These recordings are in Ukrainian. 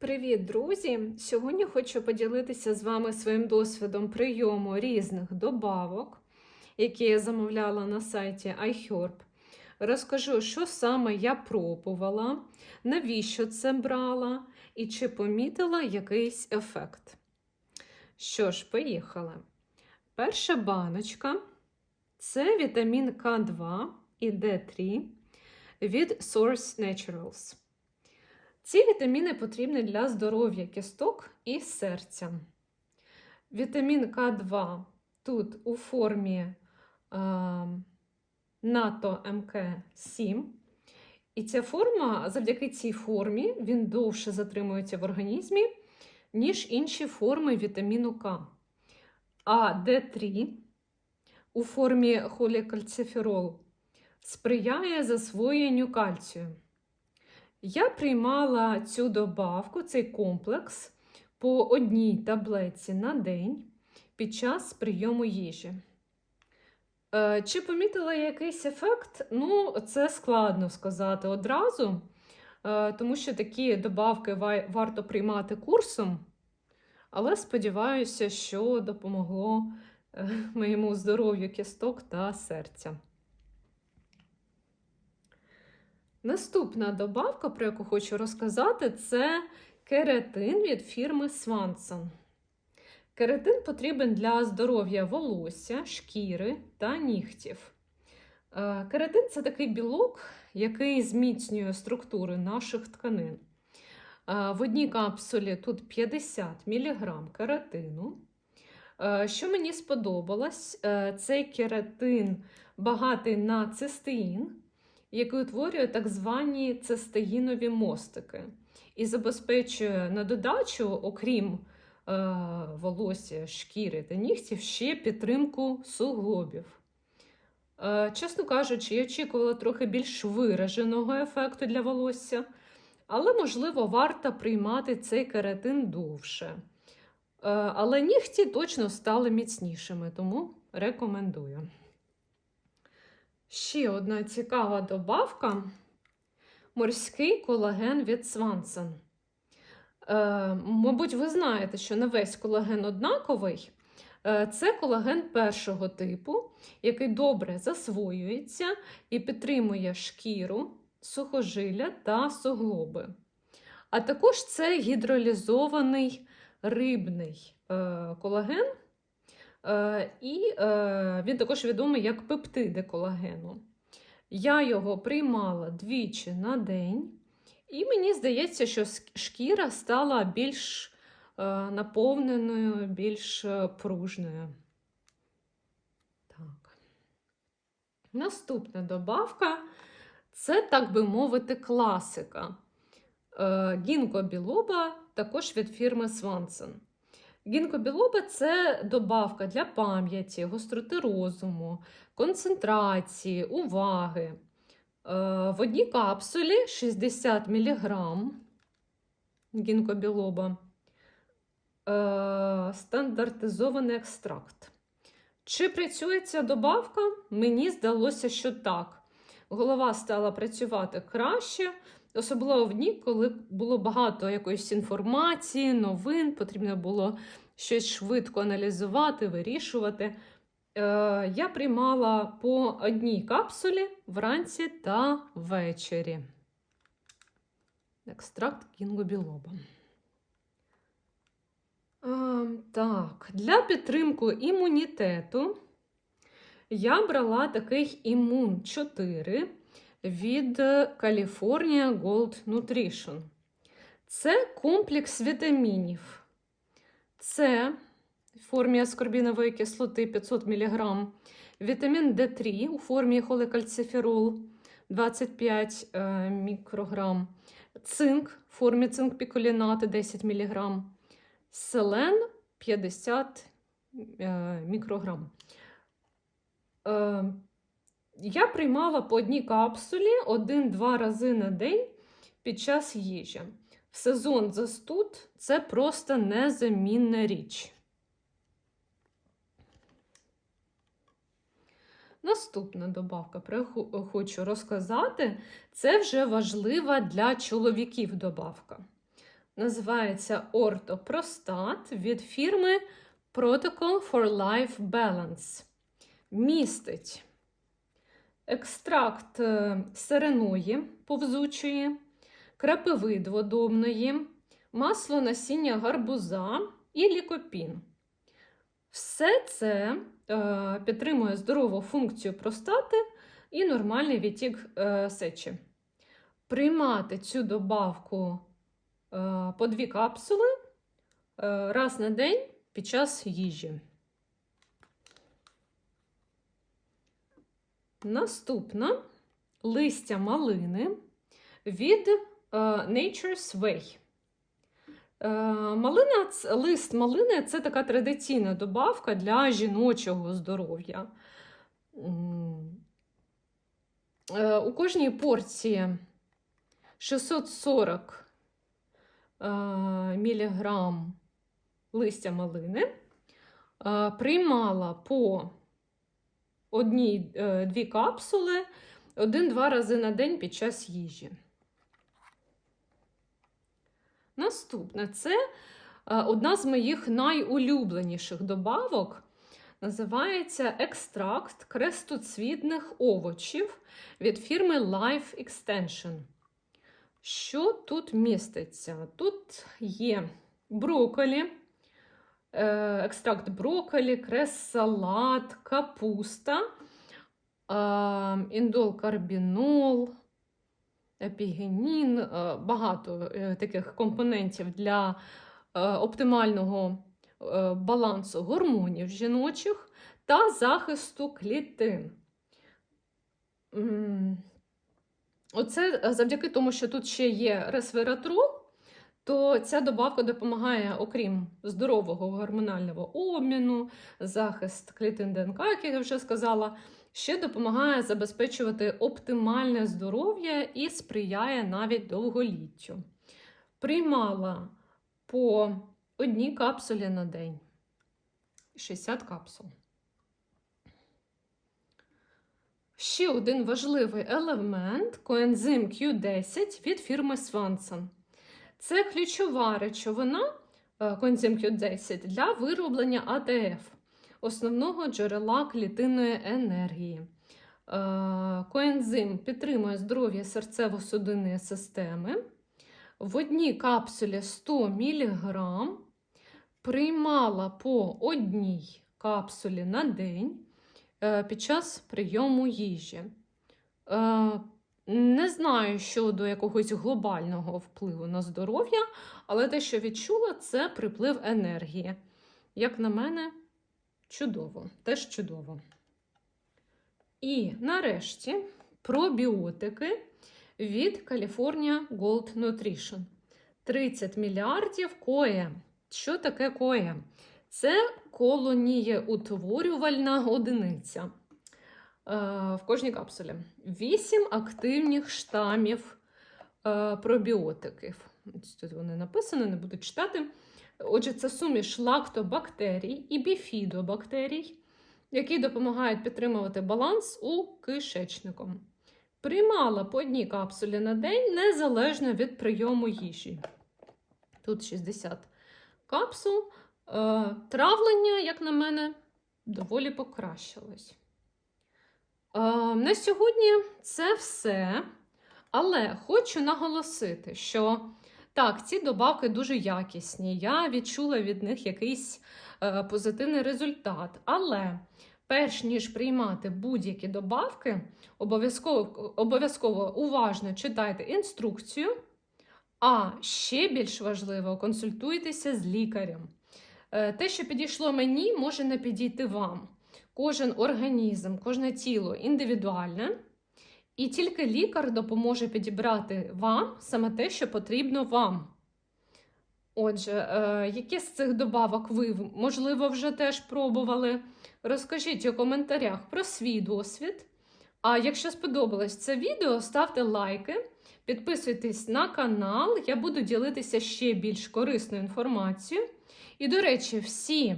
Привіт, друзі! Сьогодні хочу поділитися з вами своїм досвідом прийому різних добавок, які я замовляла на сайті iHerb. Розкажу, що саме я пробувала, навіщо це брала і чи помітила якийсь ефект. Що ж, поїхали. Перша баночка це вітамін К2 і Д3 від Source Naturals. Ці вітаміни потрібні для здоров'я кісток і серця. Вітамін К2 тут у формі НАТО МК7. І ця форма, завдяки цій формі, він довше затримується в організмі, ніж інші форми вітаміну К. А Д3 у формі холікальциферол сприяє засвоєнню кальцію. Я приймала цю добавку, цей комплекс по одній таблетці на день під час прийому їжі. Е, Чи помітила якийсь ефект? Ну, це складно сказати одразу, е, тому що такі добавки варто приймати курсом, але сподіваюся, що допомогло е, моєму здоров'ю кісток та серця. Наступна добавка, про яку хочу розказати, це кератин від фірми Swanson. Кератин потрібен для здоров'я волосся, шкіри та нігтів. Е, Кератин це такий білок, який зміцнює структури наших тканин. Е, В одній капсулі тут 50 мг кератину. Що мені сподобалось, е, цей кератин багатий на цистеїн, який утворює так звані цистеїнові мостики, і забезпечує на додачу, окрім е, волосся, шкіри та нігтів, ще підтримку суглобів. Е, чесно кажучи, я очікувала трохи більш вираженого ефекту для волосся, але, можливо, варто приймати цей кератин довше. Е, але нігті точно стали міцнішими, тому рекомендую. Ще одна цікава добавка морський колаген від Свансон. Е, мабуть, ви знаєте, що не весь колаген однаковий. Е, це колаген першого типу, який добре засвоюється і підтримує шкіру, сухожилля та суглоби. А також це гідролізований рибний е, колаген. Е, І е, він також відомий як пептиди колагену. Я його приймала двічі на день, і мені здається, що шкіра стала більш е, наповненою, більш пружною. Так. Наступна добавка це, так би мовити, класика. Гінко білоба також від фірми Swanson. Гінкобілоба це добавка для пам'яті, гостроти розуму, концентрації, уваги. Е, В одній капсулі 60 мг гінкобілоба. Е, Стандартизований екстракт. Чи працює ця добавка? Мені здалося, що так. Голова стала працювати краще, особливо в дні, коли було багато якоїсь інформації, новин, потрібно було щось швидко аналізувати, вирішувати. Е, я приймала по одній капсулі вранці та ввечері. Екстракт кінгобілоба. Е, так, для підтримки імунітету я брала такий імун 4 від California Gold Nutrition. Це комплекс вітамінів. Це в формі аскорбінової кислоти 500 мг, вітамін D3 у формі холикальциферол 25 е, мікрограм, цинк в формі цинк-пікулінати 10 мг, селен 50 е, мікрограм. Е, я приймала по одній капсулі один-два рази на день під час їжі. В сезон застуд це просто незамінна річ. Наступна добавка, про яку хочу розказати, це вже важлива для чоловіків добавка. називається Ортопростат від фірми Protocol for Life Balance. Містить екстракт е, сиреної повзучої, крапиви дводобної, масло насіння гарбуза і лікопін. Все це е, підтримує здорову функцію простати і нормальний відтік е, сечі. Приймати цю добавку по дві капсули раз на день під час їжі. Наступна листя малини від е, Nature's Way. Е, Малина, лист малини це така традиційна добавка для жіночого здоров'я. Е, У кожній порції 640 е, міліграм листя малини приймала по одній е, дві капсули один-два рази на день під час їжі. Наступне це е, одна з моїх найулюбленіших добавок. Називається екстракт крестоцвітних овочів від фірми Life Extension. Що тут міститься? Тут є брокколі, екстракт брокколі, крес-салат, капуста, е, індолкарбінол, епігенін, е, багато е, таких компонентів для е, оптимального е, балансу гормонів жіночих та захисту клітин. Оце е, завдяки тому, що тут ще є ресвератрол, то ця добавка допомагає, окрім здорового гормонального обміну, захист клітин ДНК, як я вже сказала, ще допомагає забезпечувати оптимальне здоров'я і сприяє навіть довголіттю. Приймала по одній капсулі на день. 60 капсул. Ще один важливий елемент коензим Q10 від фірми Swanson. Це ключова речовина е, Q10 для вироблення АТФ, основного джерела клітинної енергії. Е, Коензим підтримує здоров'я серцево-судинної системи. В одній капсулі 100 мг приймала по одній капсулі на день е, під час прийому їжі. Не знаю щодо якогось глобального впливу на здоров'я, але те, що відчула, це приплив енергії. Як на мене, чудово, теж чудово. І нарешті пробіотики від California Gold Nutrition. 30 мільярдів коє. Що таке коє? Це колонієутворювальна одиниця е, в кожній капсулі. 8 активних штамів е, пробіотиків. Ось Тут вони написані, не буду читати. Отже, це суміш лактобактерій і біфідобактерій, які допомагають підтримувати баланс у кишечнику. Приймала по одній капсулі на день незалежно від прийому їжі. Тут 60 капсул. Е, Травлення, як на мене, доволі покращилось. Е, На сьогодні це все. Але хочу наголосити, що так, ці добавки дуже якісні. Я відчула від них якийсь е, позитивний результат. Але перш ніж приймати будь-які добавки, обов'язково, обов'язково уважно читайте інструкцію. А ще більш важливо, консультуйтеся з лікарем. Е, Те, що підійшло мені, може не підійти вам. Кожен організм, кожне тіло індивідуальне, і тільки лікар допоможе підібрати вам саме те, що потрібно вам. Отже, е, які з цих добавок ви, можливо, вже теж пробували? Розкажіть у коментарях про свій досвід. А якщо сподобалось це відео, ставте лайки, підписуйтесь на канал, я буду ділитися ще більш корисною інформацією. І, до речі, всі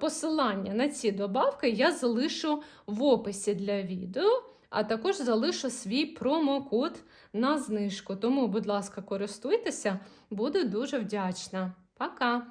посилання на ці добавки я залишу в описі для відео а також залишу свій промокод на знижку. Тому, будь ласка, користуйтеся, буду дуже вдячна. Пока!